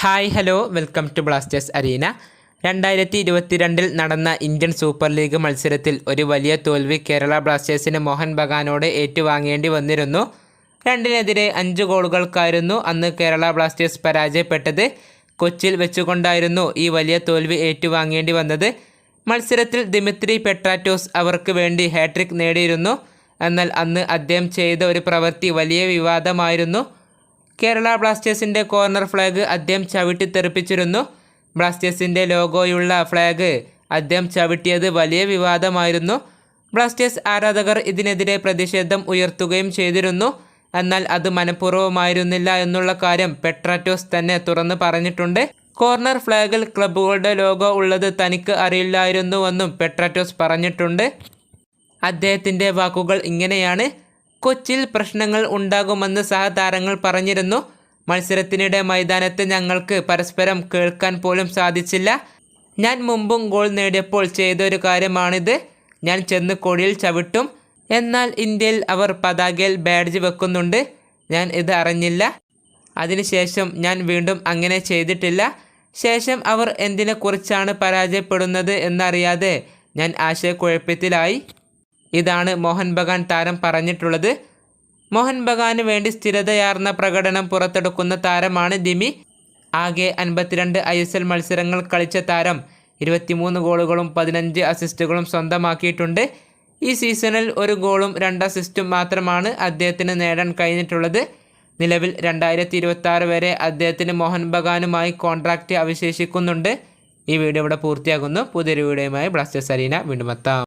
Hi hello. Welcome to Blasters Arena. രണ്ടായിരത്തി ഇരുപത്തിരണ്ടിൽ നടന്ന ഇന്ത്യൻ സൂപ്പർ ലീഗ് മത്സരത്തിൽ ഒരു വലിയ തോൽവി കേരള ബ്ലാസ്റ്റേഴ്സിന് മോഹൻ ബഗാനോട് ഏറ്റുവാങ്ങേണ്ടി വന്നിരുന്നു. രണ്ടിനെതിരെ അഞ്ച് ഗോളുകൾക്കായിരുന്നു അന്ന് കേരള ബ്ലാസ്റ്റേഴ്സ് പരാജയപ്പെട്ടത്. കൊച്ചിയിൽ വെച്ചുകൊണ്ടായിരുന്നു ഈ വലിയ തോൽവി ഏറ്റുവാങ്ങേണ്ടി വന്നത്. മത്സരത്തിൽ ദിമിത്രി പെട്രാറ്റോസ് അവർക്ക് വേണ്ടി ഹാട്രിക് നേടിയിരുന്നു. എന്നാൽ അന്ന് അദ്ദേഹം ചെയ്ത ഒരു പ്രവൃത്തി വലിയ വിവാദമായിരുന്നു. കേരള ബ്ലാസ്റ്റേഴ്സിന്റെ കോർണർ ഫ്ലാഗ് അദ്ദേഹം ചവിട്ടിത്തെറിപ്പിച്ചിരുന്നു. ബ്ലാസ്റ്റേഴ്സിന്റെ ലോഗോയുള്ള ഫ്ലാഗ് അദ്ദേഹം ചവിട്ടിയത് വലിയ വിവാദമായിരുന്നു. ബ്ലാസ്റ്റേഴ്സ് ആരാധകർ ഇതിനെതിരെ പ്രതിഷേധം ഉയർത്തുകയും ചെയ്തിരുന്നു. എന്നാൽ അത് മനഃപൂർവമായിരുന്നില്ല എന്നുള്ള കാര്യം പെട്രാറ്റോസ് തന്നെ തുറന്നു പറഞ്ഞിട്ടുണ്ട്. കോർണർ ഫ്ലാഗിൽ ക്ലബ്ബുകളുടെ ലോഗോ ഉള്ളത് തനിക്ക് അറിയില്ലായിരുന്നുവെന്നും പെട്രാറ്റോസ് പറഞ്ഞിട്ടുണ്ട്. അദ്ദേഹത്തിന്റെ വാക്കുകൾ ഇങ്ങനെയാണ്. കൊച്ചിയിൽ പ്രശ്നങ്ങൾ ഉണ്ടാകുമെന്ന് സഹതാരങ്ങൾ പറഞ്ഞിരുന്നു. മത്സരത്തിനിടെ മൈതാനത്ത് ഞങ്ങൾക്ക് പരസ്പരം കേൾക്കാൻ പോലും സാധിച്ചില്ല. ഞാൻ മുമ്പും ഗോൾ നേടിയപ്പോൾ ചെയ്തൊരു കാര്യമാണിത്. ഞാൻ ചെന്ന് കൊടിയിൽ ചവിട്ടും. എന്നാൽ ഇന്ത്യയിൽ അവർ പതാകയിൽ ബാഡ്ജ് വെക്കുന്നുണ്ട്. ഞാൻ ഇത് അറിഞ്ഞില്ല. അതിനുശേഷം ഞാൻ വീണ്ടും അങ്ങനെ ചെയ്തിട്ടില്ല. ശേഷം അവർ എന്തിനെക്കുറിച്ചാണ് പരാജയപ്പെടുന്നത് എന്നറിയാതെ ഞാൻ ആശയക്കുഴപ്പത്തിലായി. ഇതാണ് മോഹൻ ബഗാൻ താരം പറഞ്ഞിട്ടുള്ളത്. മോഹൻ ബഗാന് വേണ്ടി സ്ഥിരതയാർന്ന പ്രകടനം പുറത്തെടുക്കുന്ന താരമാണ് ദിമി. ആകെ അൻപത്തിരണ്ട് ഐ എസ് എൽ മത്സരങ്ങൾ കളിച്ച താരം ഇരുപത്തിമൂന്ന് ഗോളുകളും പതിനഞ്ച് അസിസ്റ്റുകളും സ്വന്തമാക്കിയിട്ടുണ്ട്. ഈ സീസണിൽ ഒരു ഗോളും രണ്ട് അസിസ്റ്റും മാത്രമാണ് അദ്ദേഹത്തിന് നേടാൻ കഴിഞ്ഞിട്ടുള്ളത്. നിലവിൽ രണ്ടായിരത്തി ഇരുപത്തി വരെ അദ്ദേഹത്തിന് മോഹൻ ബഗാനുമായി കോൺട്രാക്റ്റ് അവശേഷിക്കുന്നുണ്ട്. ഈ വീഡിയോ ഇവിടെ പൂർത്തിയാകുന്നു. പുതിയൊരു വീഡിയോയുമായി ബ്ലാസ്റ്റേഴ്സ് അരീന വീണ്ടും എത്താം.